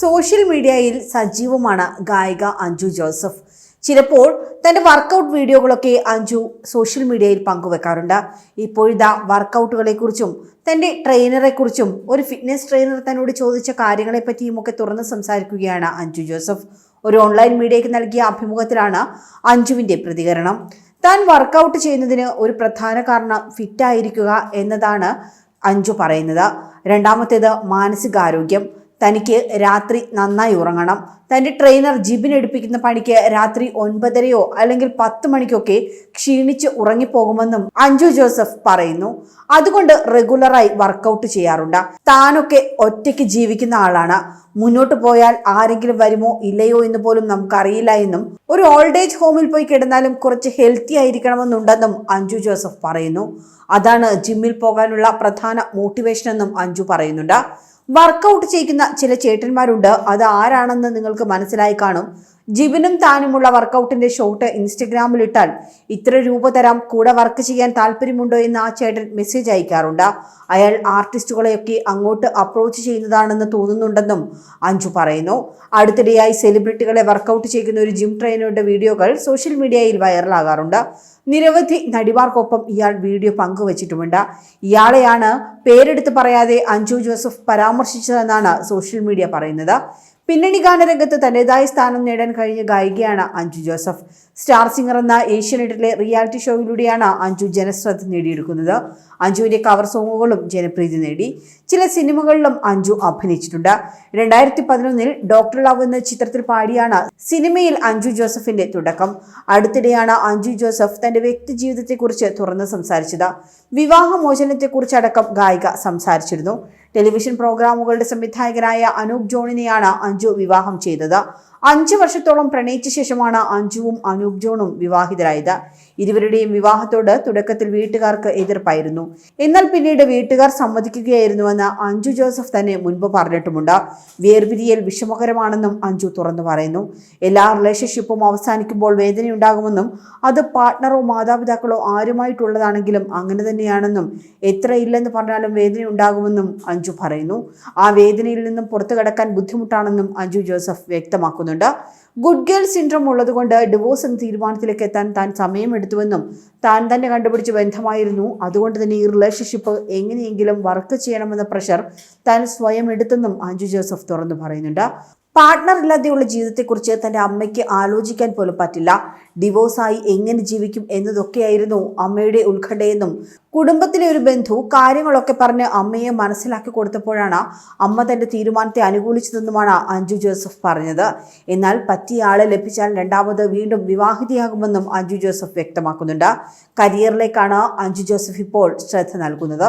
Social മീഡിയയിൽ സജീവമാണ് ഗായിക അഞ്ജു ജോസഫ്. ചിലപ്പോൾ തന്റെ വർക്കൗട്ട് വീഡിയോകളൊക്കെ അഞ്ജു സോഷ്യൽ മീഡിയയിൽ പങ്കുവെക്കാറുണ്ട്. ഇപ്പോഴിതാ വർക്കൗട്ടുകളെക്കുറിച്ചും തന്റെ ട്രെയിനറെക്കുറിച്ചും ഒരു ഫിറ്റ്നസ് ട്രെയിനർ തന്നോട് ചോദിച്ച കാര്യങ്ങളെപ്പറ്റിയും ഒക്കെ തുറന്ന് സംസാരിക്കുകയാണ് അഞ്ജു ജോസഫ്. ഒരു ഓൺലൈൻ മീഡിയയ്ക്ക് നൽകിയ അഭിമുഖത്തിലാണ് അഞ്ജുവിന്റെ പ്രതികരണം. താൻ വർക്കൗട്ട് ചെയ്യുന്നതിന് ഒരു പ്രധാന കാരണം ഫിറ്റായിരിക്കുക എന്നതാണ് അഞ്ജു പറയുന്നത്. രണ്ടാമത്തേത് മാനസികാരോഗ്യം. തനിക്ക് രാത്രി നന്നായി ഉറങ്ങണം. തന്റെ ട്രെയിനർ ജിബിന് എടുപ്പിക്കുന്ന പണിക്ക് രാത്രി ഒൻപതരയോ അല്ലെങ്കിൽ പത്ത് മണിക്കൊക്കെ ക്ഷീണിച്ച് ഉറങ്ങിപ്പോകുമെന്നും അഞ്ജു ജോസഫ് പറയുന്നു. അതുകൊണ്ട് റെഗുലറായി വർക്കൗട്ട് ചെയ്യാറുണ്ട്. താനൊക്കെ ഒറ്റയ്ക്ക് ജീവിക്കുന്ന ആളാണ്. മുന്നോട്ട് പോയാൽ ആരെങ്കിലും വരുമോ ഇല്ലയോ എന്ന് പോലും നമുക്കറിയില്ല എന്നും ഒരു ഓൾഡ് ഏജ് ഹോമിൽ പോയി കിടന്നാലും കുറച്ച് ഹെൽത്തി ആയിരിക്കണമെന്നുണ്ടെന്നും അഞ്ജു ജോസഫ് പറയുന്നു. അതാണ് ജിമ്മിൽ പോകാനുള്ള പ്രധാന മോട്ടിവേഷൻ എന്നും അഞ്ജു പറയുന്നുണ്ട്. വർക്കൗട്ട് ചെയ്യിക്കുന്ന ചില ചേട്ടന്മാരുണ്ട്. അത് ആരാണെന്ന് നിങ്ങൾക്ക് മനസ്സിലായി കാണും. ജിബിനും താനുമുള്ള വർക്കൗട്ടിന്റെ ഷോട്ട് ഇൻസ്റ്റഗ്രാമിൽ ഇട്ടാൽ ഇത്ര രൂപ തരാം കൂടെ വർക്ക് ചെയ്യാൻ താല്പര്യമുണ്ടോ എന്ന് ആ ചേട്ടൻ മെസ്സേജ് അയക്കാറുണ്ട്. അയാൾ ആർട്ടിസ്റ്റുകളെയൊക്കെ അങ്ങോട്ട് അപ്രോച്ച് ചെയ്യുന്നതാണെന്ന് തോന്നുന്നുണ്ടെന്നും അഞ്ജു പറയുന്നു. അടുത്തിടെയായി സെലിബ്രിറ്റികളെ വർക്കൗട്ട് ചെയ്യുന്ന ഒരു ജിം ട്രെയിനറുടെ വീഡിയോകൾ സോഷ്യൽ മീഡിയയിൽ വൈറലാകാറുണ്ട് നിരവധി നടിമാർക്കൊപ്പം ഇയാൾ വീഡിയോ പങ്കുവച്ചിട്ടുമുണ്ട്. ഇയാളെയാണ് പേരെടുത്ത് പറയാതെ അഞ്ജു ജോസഫ് പരാമർശിച്ചതെന്നാണ് സോഷ്യൽ മീഡിയ പറയുന്നത്. പിന്നണി ഗാനരംഗത്ത് തന്റേതായ സ്ഥാനം നേടാൻ കഴിഞ്ഞ ഗായികയാണ് അഞ്ജു ജോസഫ്. സ്റ്റാർ സിംഗർ എന്ന ഏഷ്യാനെറ്റിലെ റിയാലിറ്റി ഷോയിലൂടെയാണ് അഞ്ജു ജനശ്രദ്ധ നേടിയെടുക്കുന്നത്. അഞ്ജുവിന്റെ കവർ സോങ്ങുകളും ജനപ്രീതി നേടി. ചില സിനിമകളിലും അഞ്ജു അഭിനയിച്ചിട്ടുണ്ട്. രണ്ടായിരത്തി പതിനൊന്നിൽ ഡോക്ടർ ലവ് എന്ന ചിത്രത്തിൽ പാടിയാണ് സിനിമയിൽ അഞ്ജു ജോസഫിന്റെ തുടക്കം. അടുത്തിടെയാണ് അഞ്ജു ജോസഫ് തന്റെ വ്യക്തി ജീവിതത്തെക്കുറിച്ച് തുറന്ന് സംസാരിച്ചത്. വിവാഹമോചനത്തെക്കുറിച്ചടക്കം ഗായിക സംസാരിച്ചിരുന്നു. ടെലിവിഷൻ പ്രോഗ്രാമുകളുടെ സംവിധായകനായ അനൂപ് ജോണിനെയാണ് അഞ്ജു വിവാഹം ചെയ്തത്. അഞ്ചു വർഷത്തോളം പ്രണയിച്ച ശേഷമാണ് അഞ്ജുവും അനൂപ് ജോണും വിവാഹിതരായത്. ഇരുവരുടെയും വിവാഹത്തോട് തുടക്കത്തിൽ വീട്ടുകാർക്ക് എതിർപ്പായിരുന്നു. എന്നാൽ പിന്നീട് വീട്ടുകാർ സമ്മതിക്കുകയായിരുന്നുവെന്ന് അഞ്ജു ജോസഫ് തന്നെ മുൻപ് പറഞ്ഞിട്ടുമുണ്ട്. വേർപിരിയൽ വിഷമകരമാണെന്നും അഞ്ജു തുറന്നു പറയുന്നു. എല്ലാ റിലേഷൻഷിപ്പും അവസാനിക്കുമ്പോൾ വേദനയുണ്ടാകുമെന്നും അത് പാർട്ട്ണറോ മാതാപിതാക്കളോ ആരുമായിട്ടുള്ളതാണെങ്കിലും അങ്ങനെ തന്നെയാണെന്നും എത്ര ഇല്ലെന്ന് പറഞ്ഞാലും വേദനയുണ്ടാകുമെന്നും അഞ്ജു പറയുന്നു. ആ വേദനയിൽ നിന്നും പുറത്തു കടക്കാൻ ബുദ്ധിമുട്ടാണെന്നും അഞ്ജു ജോസഫ് വ്യക്തമാക്കുന്നുണ്ട്. ഗുഡ് ഗേൾ സിൻഡ്രോം ഉള്ളതുകൊണ്ട് ഡിവോഴ്സ് എന്ന തീരുമാനത്തിലേക്ക് എത്താൻ താൻ സമയമെടുത്തുവെന്നും താൻ തന്നെ കണ്ടുപിടിച്ച ബന്ധമായിരുന്നു. അതുകൊണ്ട് തന്നെ ഈ റിലേഷൻഷിപ്പ് എങ്ങനെയെങ്കിലും വർക്ക് ചെയ്യണമെന്ന പ്രഷർ താൻ സ്വയം എടുത്തെന്നും അഞ്ജു ജോസഫ് തുറന്നു പറയുന്നുണ്ട്. പാർട്ട്ണർ ഇല്ലാതെയുള്ള ജീവിതത്തെക്കുറിച്ച് തന്റെ അമ്മയ്ക്ക് ആലോചിക്കാൻ പോലും പറ്റില്ല. ഡിവോഴ്സായി എങ്ങനെ ജീവിക്കും എന്നതൊക്കെയായിരുന്നു അമ്മയുടെ ഉത്കണ്ഠയെന്നും കുടുംബത്തിലെ ഒരു ബന്ധു കാര്യങ്ങളൊക്കെ പറഞ്ഞ് അമ്മയെ മനസ്സിലാക്കി കൊടുത്തപ്പോഴാണ് അമ്മ തന്റെ തീരുമാനത്തെ അനുകൂലിച്ചതെന്നുമാണ് അഞ്ജു ജോസഫ് പറഞ്ഞത്. എന്നാൽ പറ്റിയ ആളെ ലഭിച്ചാൽ രണ്ടാമത് വീണ്ടും വിവാഹിതയാകുമെന്നും അഞ്ജു ജോസഫ് വ്യക്തമാക്കുന്നുണ്ട്. കരിയറിലേക്കാണ് അഞ്ജു ജോസഫ് ഇപ്പോൾ ശ്രദ്ധ നൽകുന്നത്.